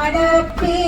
പാടപ്പേ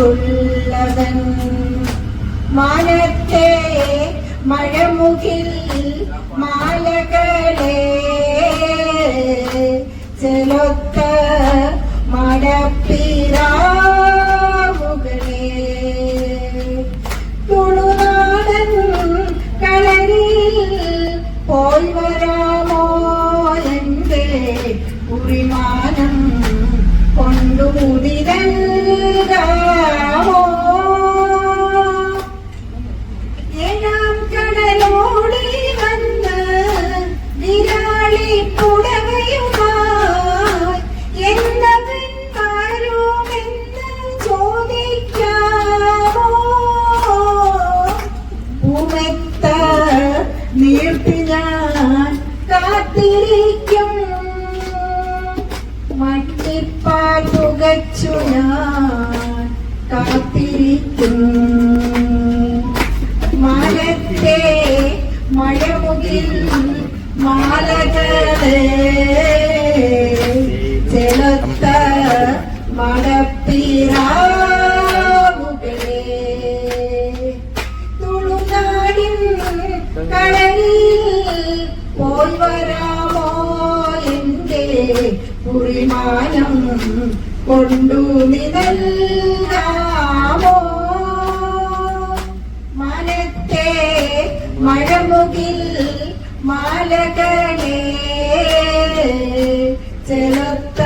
കരളലിയുള്ളവൻ മാനത്തെ മഴമുകിൽ മാലകളെ ചെലൊത്ത മടപ്പിറാവുകളെ തുളുനാടൻ കളരിൽ പോയി വരാമോ എന്റെ കുറിമാനം കാത്തിരിക്കും. മട്ടിപ്പാൽ പുകച്ചു ഞാൻ കാത്തിരിക്കും. മാലത്തെ മഴമുകിൽ മാലകളെ ചെലുത്ത മടപ്പിറാവുകളെ തുളുനാടിൻ കളരിൽ പോയി വരാമോ എന്റെ കുറിമാനം കൊണ്ടു നിതല്ലാമോ മനത്തെ മഴമുകിൽ മാലകളെ ചെലുത്ത